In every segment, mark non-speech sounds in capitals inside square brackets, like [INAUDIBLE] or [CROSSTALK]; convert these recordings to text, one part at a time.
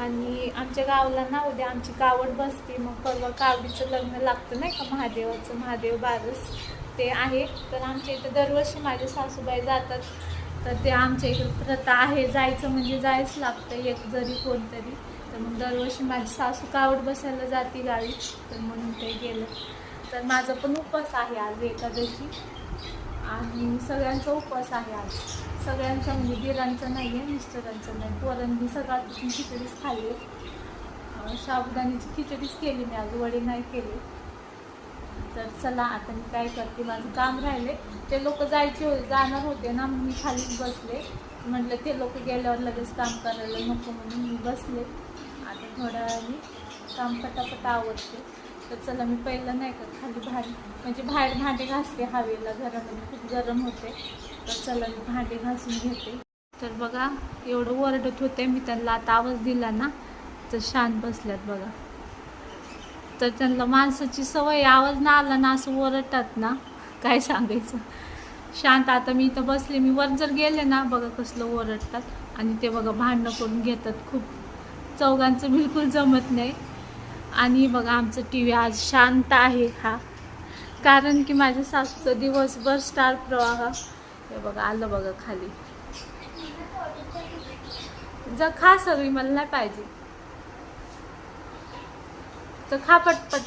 आणि आमच्या गावला ना उद्या आमची कावड बसते. मग परवा कावडीचं लग्न लागतं नाही का? महादेवाचं महादेव बारस. ते आहे. तर आमच्या इथं दरवर्षी माझे सासूबाई जातात. तर ते आमच्या इकडे प्रथा आहे. जायचं म्हणजे जायच लागतं एक जरी कोणतरी. तर मग दरवर्षी माझी सासू कावड बसायला जाते गावी. तर म्हणून ते गेलं. तर माझा पण उपवास आहे आज एकादशी. आणि सगळ्यांचा उपवास आहे आज. सगळ्यांच्या म्हणजे दिरांचा नाही आहे मिस्टरांचं नाही. पोरांनी सकाळपासून खिचडीच खाल्ली. अं, साबुदाण्याची खिचडीच केली मी आज वडे नाही केले. तर चला आता मी काय करते माझं काम राहिले. ते लोक जायचे होते जाणार होते ना मग मी खालीच बसले. म्हटलं ते लोक गेल्यावर लगेच काम करायला नको म्हणून मी बसले. आता थोड्या वेळाने काम पटापट आवडते तर चला मी पहिलं नाही का खाली बाहेर म्हणजे बाहेर भांडे घासते हवेला घरामध्ये खूप गरम होते. तर चला मी भांडे घासून घेते. तर बघा एवढं ओरडत होते मी त्यांना आता आवाज दिला ना तर शांत बसल्यात बघा. तर त्यांना माणसाची सवय आवाज ना आला ना असं ओरडतात ना काय सांगायचं. शांत आता मी इथं बसले मी वर जर गेले ना बघा कसलं ओरडतात. आणि ते बघा भांडणं करून घेतात खूप. चौघांचं बिलकुल जमत नाही. आणि बघा आमचं टी व्ही आज शांत आहे हा. कारण की माझ्या सासूचं दिवसभर स्टार प्रवाह हे बघा आलं बघा खाली. जर खा सगळी मला नाही पाहिजे. तर खा पटपट.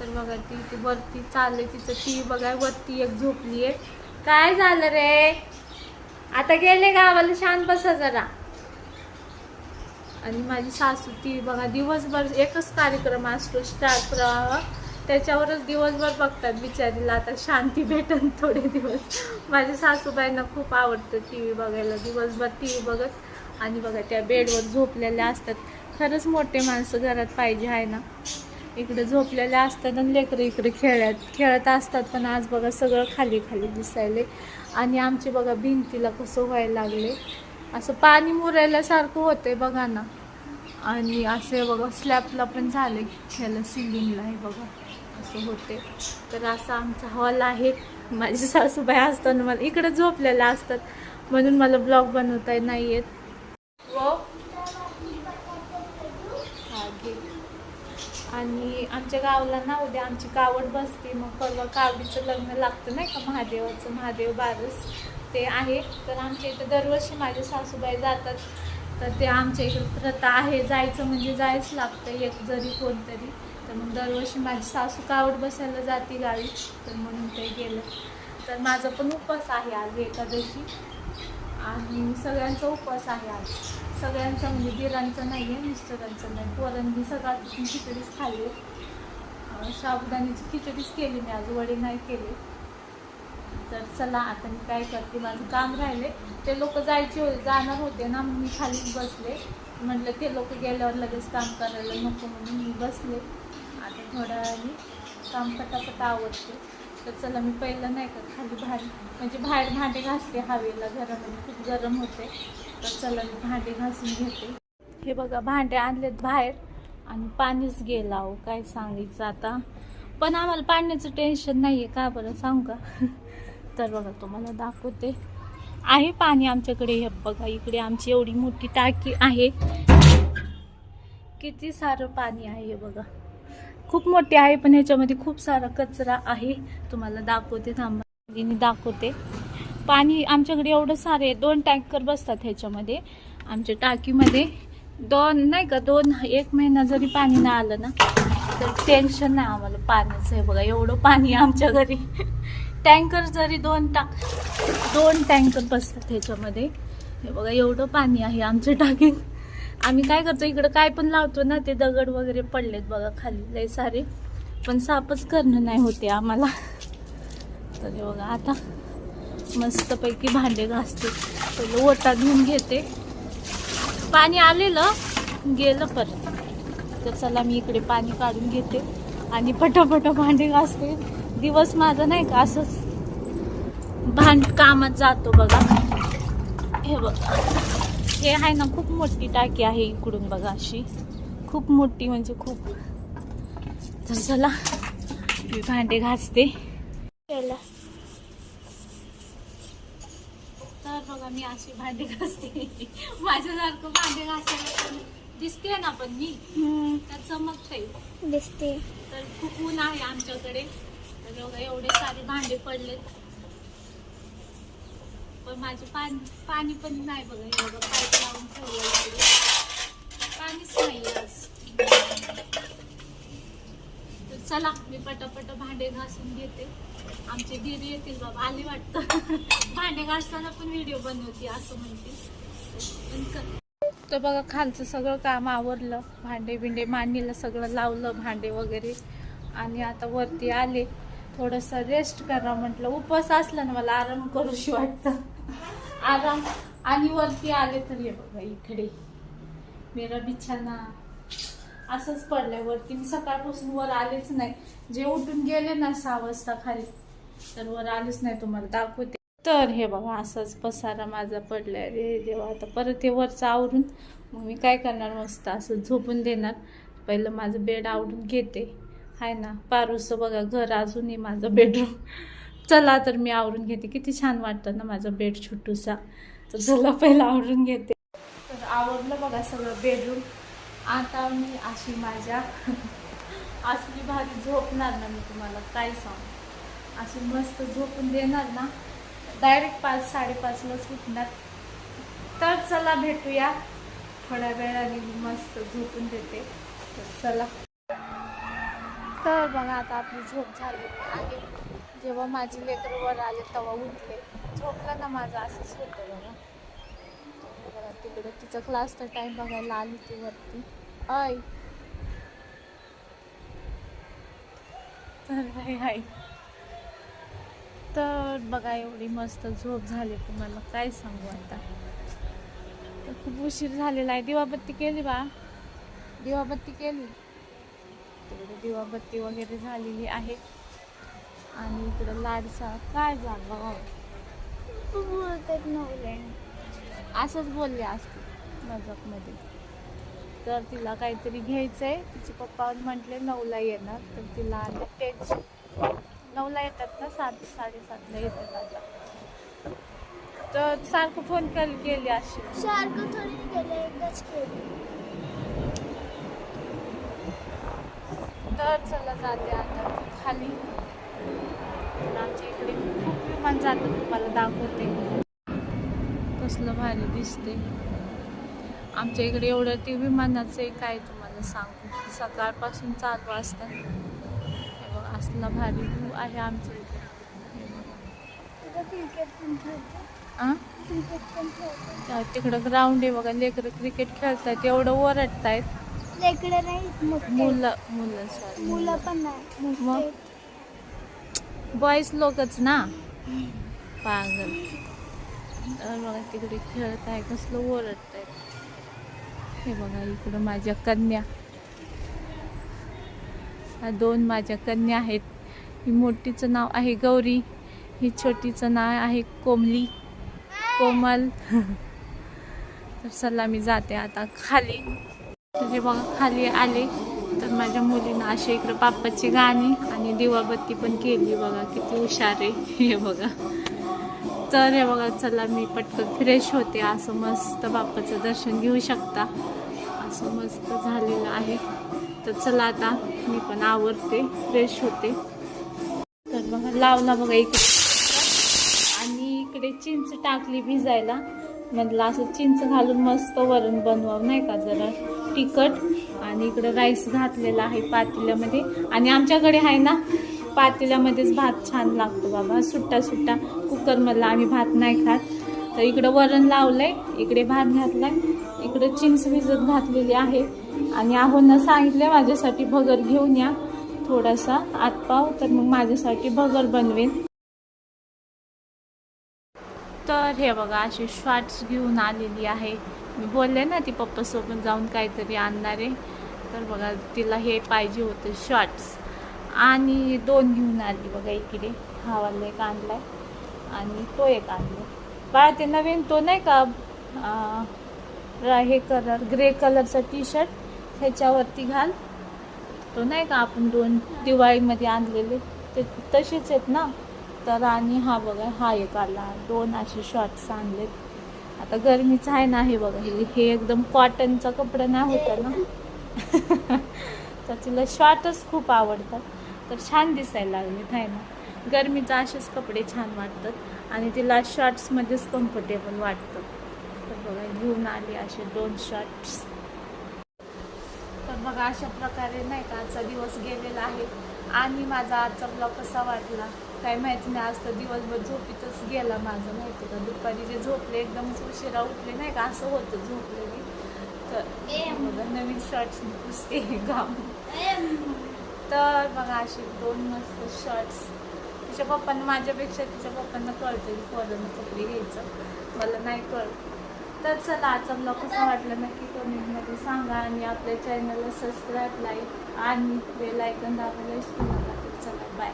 तर बघा ती ती वरती चालले तिचं ती बघा वरती एक झोपली आहे. काय झालं रे? आता गेले गावाला शांत बसा जरा. आणि माझी सासू ती बघा दिवसभर एकच कार्यक्रम असतो स्टार प्रवाह. त्याच्यावरच दिवसभर बघतात बिचारीला. आता शांती भेटन थोडे दिवस. माझ्या सासूबाईंना खूप आवडतं टी व्ही बघायला. दिवसभर टी व्ही बघत आणि बघा त्या बेडवर झोपलेल्या असतात. खरंच मोठे माणसं घरात पाहिजे आहे ना. इकडे झोपलेल्या असतात आणि लेकरं इकडे खेळत खेळत असतात. पण आज बघा सगळं खाली खाली दिसायले आणि आमचे बघा भिंतीला कसं व्हायला लागले असं पाणी मुरायल्यासारखं होतंय बघा ना. आणि असे बघा स्लॅपला पण झाले खेळलं सिलिंगला हे बघा. असं होते. तर असा आमचा हॉल आहे. माझी सासूबाई असताना मला इकडे झोपलेल्या असतात. म्हणून मला ब्लॉग बनवता नाही येत. व हा. आणि आमच्या गावाला ना उद्या आमची कावड बसते. मग परवा कावडीचं लग्न लागतं नाही का? महादेवाचं. महादेव बारस. ते आहे. तर आमच्या इथं दरवर्षी माझे सासूबाई जातात. तर ते आमच्या इकडे प्रथा आहे. जायचं म्हणजे जायच लागतं. एक जरी कोणतरी. तर मग दरवर्षी माझी सासू कावड बसायला जाते गावी. तर म्हणून ते गेलं. तर माझा पण उपवास आहे आज एकादशी. आणि सगळ्यांचा उपवास आहे आज. सगळ्यांचा म्हणजे दिरांचा नाही आहे मिस्टरांचा नाही. पोरांनी सकाळपासून खिचडीच खाल्ली. साबुदाण्याची खिचडीच केली मी आज वडे नाही केले. तर चला आता मी काय करते माझं काम राहिले. ते लोक जायचे होते जाणार होते ना मग मी खालीच बसले. म्हटलं ते लोक गेल्यावर लगेच काम करायला नको म्हणून मी बसले. थोड्या वेळाने काम पटापट आवडते तर चला मी पहिलं नाही का खाली भांडी म्हणजे बाहेर भांडे घासते हवेला घरामध्ये खूप गरम होते. तर चला मी भांडे घासून घेते. हे बघा भांडे आणलेत बाहेर आणि पाणीच गेला अहो काय सांगायचं आता. पण आम्हाला पाण्याचं टेन्शन नाही आहे का बरं सांगू का? [LAUGHS] तर बघा तुम्हाला दाखवते. आहे पाणी आमच्याकडे हे बघा इकडे आमची एवढी मोठी टाकी आहे. किती सारं पाणी आहे हे बघा. खूप मोठी आहे पण ह्याच्यामध्ये खूप सारा कचरा आहे. तुम्हाला दाखवते थांबा. दाखवते. पाणी आमच्याकडे एवढं सारे दोन टँकर बसतात ह्याच्यामध्ये. आमच्या टाकीमध्ये. दोन नाही का दोन एक महिना जरी पाणी नाही आलं ना तर टेन्शन नाही आम्हाला पाण्याचं. आहे बघा एवढं पाणी आहे आमच्या घरी. टँकर जरी दोन टाक दोन टँकर बसतात ह्याच्यामध्ये. हे बघा एवढं पाणी आहे आमच्या टाकीत. आम्ही काय करतो इकडं काय पण लावतो ना ते दगड वगैरे पडलेत बघा खाली लय सारे. पण सापच करणं नाही होते आम्हाला. तर बघा आता मस्तपैकी भांडे घासते. पहिलं ओटा घेऊन घेते. पाणी आलेलं गेलं परत. तर चला मी इकडे पाणी काढून घेते आणि पटापट भांडे घासते. दिवस माझा नाही का असंच भांड कामात जातो बघा. हे बघा. हे आहे ना खूप मोठी टाकी आहे इकडून बघा अशी. खूप मोठी म्हणजे खूप. तर चला मी भांडे घासते. तर बघा मी अशी भांडी घासते. माझ्यासारखं भांडे घासायला दिसते ना पण मी. तर चमकते. दिसते. तर खूप ऊन आहे आमच्याकडे. तर बघा एवढे सारे भांडे पडलेत. पण माझे पाणी पाणी पण नाही बघा हे बघा पाईप लावून ठेवलं पाणीच नाही आज. तर चला मी पटापट भांडे घासून घेते. आमचे दीदी येतील बाबा आली वाटतं. [LAUGHS] भांडे घासताना पण व्हिडिओ बनवते असं म्हणते. पण तर बघा खालचं सगळं काम आवरलं. भांडे बिंडे मांडणीला सगळं लावलं भांडे वगैरे. आणि आता वरती आले. थोडंसं रेस्ट करा म्हटलं. उपवास असला ना मला आराम करूशी वाटतं. आराम. आणि वरती आले तर हे बघा इकडे. मेरा बिछाना. असंच पडलंय वरती. मी सकाळपासून वर आलेच नाही. जे उठून गेले ना सहा वाजता खाली तर वर आलेच नाही तुम्हाला दाखवते. तर हे बघा असंच पसारा माझा पडलाय. रे देवा आता परत हे वरचं आवरून मग मी काय करणार मस्त असं झोपून देणार. पहिलं माझं बेड आवडून घेते. आहे ना पारूचं बघा घर अजूनही माझं बेडरूम चला तर मी आवरून घेते. किती छान वाटतं ना माझं बेड छोटूसा तर चला पहिला आवरून घेते. तर आवडलं बघा सगळं बेडरूम आता मी अशी माझ्या असली भारी झोपणार ना मी तुम्हाला काय सांग. अशी मस्त झोपून देणार ना डायरेक्ट पाच साडेपाचलाच उठणार. तर चला भेटूया. थोड्या वेळाने मी मस्त झोपून देते. तर चला. तर बघा आता आपली झोप झाली. आहे जेव्हा माझे लेकर वर आले तेव्हा उठले. झोपलं ना माझं असंच होतं बघा. बघा तिकडे तिचा क्लासचा टाइम बघायला आली ती वरती. आय तर हाय हाय तर बघा एवढी मस्त झोप झाली तुम्हाला. काय सांगू आता? तर खूप उशीर झालेला आहे. दिवाबत्ती केली बा? दिवाबत्ती केली. तिकडे दिवाबत्ती वगैरे झालेली आहे. आणि इकडं लाडचा काय झालं? बोलतात असंच बोलले असते मजाकमध्ये. तर तिला काहीतरी घ्यायचंय. तिचे पप्पा म्हटले नऊला येणार. तर तिला आलं टेन्शन नऊला येतात ना? सात साडेसातला येतात आता. तर सारखं फोन कर गेली अशी. सारखं थोडी गेले केली. तर चला जाते आता खाली. आमच्या इकडे खूप विमान जातात तुम्हाला दाखवते. कसलं भारी दिसते आमच्या इकडे एवढं ते विमानाचं आहे काय तुम्हाला सांगू. सकाळपासून चालू असतात हे बघ असला भारी व्ह्यू आहे आमच्या इकडे. तिकडं ग्राउंड आहे बघा लेकरं क्रिकेट खेळतात एवढं ओरडतायत. लेकडे नाही मुलं मुलं सॉरी मुलं पण नाही बॉईज लोकच ना पागल तर बघा तिकडे खेळत आहे कसलं ओरडत आहे हे बघा इकडं माझ्या कन्या हा दोन माझ्या कन्या आहेत ही मोठीचं नाव आहे गौरी ही छोटीचं नाव आहे कोमली कोमल तर चला मी जाते आता खाली म्हणजे बघा खाली आले तर माझ्या मुलीनं अशी इकडं बाप्पाची गाणी आणि दिवाबत्ती पण केली बघा किती हुशार आहे. हे बघा. तर हे बघा चला मी पटकन फ्रेश होते. असं मस्त बाप्पाचं दर्शन घेऊ शकता. असं मस्त झालेलं आहे. तर चला आता मी पण आवरते फ्रेश होते. तर बघा लावला बघा इकडे. आणि इकडे चिंच टाकली भिजायला. म्हटलं असं चिंच घालून मस्त वरण बनवावं नाही का? जरा तिखट. आणि इकडं राईस घातलेला आहे पातेल्यामध्ये. आणि आमच्याकडे आहे ना पातेल्यामध्येच भात छान लागतो बाबा. सुट्टा सुट्टा कुकरमधला आम्ही भात नाही खात. तर इकडं वरण लावलंय इकडे भात घातलाय. इकडं चिंच भिजत घातलेली आहे. आणि आहोंना सांगितलंय माझ्यासाठी भगर घेऊन या. थोडासा आतपाव तर मग माझ्यासाठी भगर बनवेन. तर हे बघा अशी शॉर्ट्स घेऊन आलेली आहे. मी बोलले ना ती पप्पासोबत जाऊन काहीतरी आणणार आहे. तर बघा तिला हे पाहिजे होतं शॉर्ट्स आणि दोन घेऊन आली बघा इकडे. हा वाला एक आणलाय. आणि तो एक आणलाय. बाळा ते नवीन तो नाही का हे कलर ग्रे कलरचा टी शर्ट ह्याच्यावरती घाल. तो नाही का आपण दोन दिवाळीमध्ये आणलेले. ते तसेच आहेत ना. तर आणि हा बघा हा एक आला. दोन असे शॉर्ट्स आणलेत. आता गरमीचं आहे ना हे बघा हे हे एकदम कॉटनचा कपडा नाही होता ना. [LAUGHS] तर तिला शॉर्टच खूप आवडतात. तर छान दिसायला लागले आहे ना गरमीचं असेच कपडे छान वाटतात आणि तिला शॉर्ट्समध्येच कम्फर्टेबल वाटतं. तर बघा घेऊन आली असे दोन शॉर्ट्स तर बघा अशा प्रकारे नाही का आजचा दिवस गेलेला आहे. आणि माझा आजचा ब्लॉग कसा वाटला? काय माहिती नाही आज तर दिवसभर झोपीतच गेला माझं माहिती का? दुपारी जे झोपले एकदमच उशिरा उठले नाही का? असं होतं झोपलेली. तर नवीन शॉर्ट्स पुसते गाव तर बघा असे दोन मस्त शॉर्ट्स तिच्या पप्पांना माझ्यापेक्षा तिच्या पप्पांना कळतं की पोरांना कपडे घ्यायचं. मला नाही कळत. तर चला आजचा ब्लॉग कसा वाटला नक्की कमेंटमध्ये सांगा आणि आपल्या चॅनलला सबस्क्राईब लाईक आणि बेल आयकन दाबायला विसरू नका. तर चला बाय